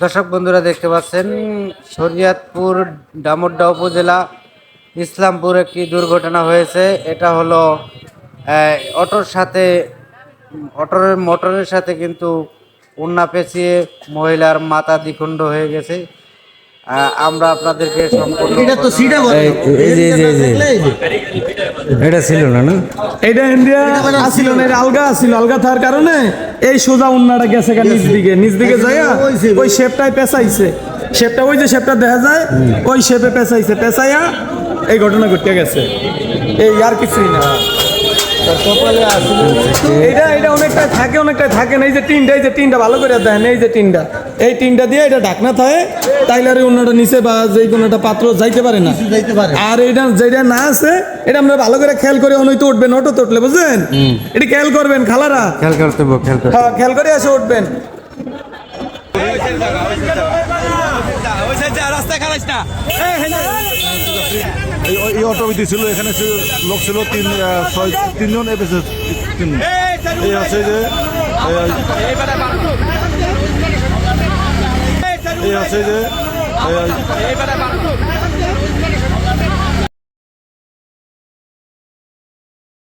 দর্শক বন্ধুরা দেখতে পাচ্ছেন, শরিয়াতপুর ডামুড্ডা উপজেলা ইসলামপুর একটি দুর্ঘটনা হয়েছে। এটা হলো অটোর সাথে, অটোর মোটরের সাথে কিন্তু উন্না পেঁচিয়ে মহিলার মাথা দ্বিখণ্ড হয়ে গেছে। আমরা আপনাদেরকে সম্পূর্ণ এটা তো সিটা এই- এই যে- এই যে- এটা ছিল না না? এটা ইন্ডিয়া আসিল না এটা আলগা আসিল আলগা থাকার কারণে এই সোজা উন্নাটা গেছে নিচ দিকে নিচ দিকে যায় ওই শেপটাই পেঁচাইছে। শেপটা ওই যে শেপটা দেখা যায় ওই শেপে পেঁচাইছে পেঁচাইয়া এই ঘটনা ঘটে গেছে। এই আর কিছুই না। এটা এটা অনেকটা থাকে অনেকটা থাকে না। এই যে টিনটা এই যে টিনটা ভালো করে দেখেন এই যে টিনটা এই টিনটা দিয়ে এটা ঢাকনা থাকে তাইলে আর অন্যটা নিচে বা যে কোনো একটা পাত্র যাইতে পারে না। আর এটা যেটা না আছে এটা আমরা ভালো করে খেয়াল করে অনৈতে উঠবেন অটো তো উঠলে বুঝলেন এটা খেয়াল করবেন খালারা। খেয়াল করতে হবে, খেয়াল করতে হ্যাঁ খেয়াল করে এসে উঠবেন। এই এই অটো ছিল এখানে ছিল- লোক ছিল তিন ছয় তিনজন এই হচ্ছে যে এই- আছে যে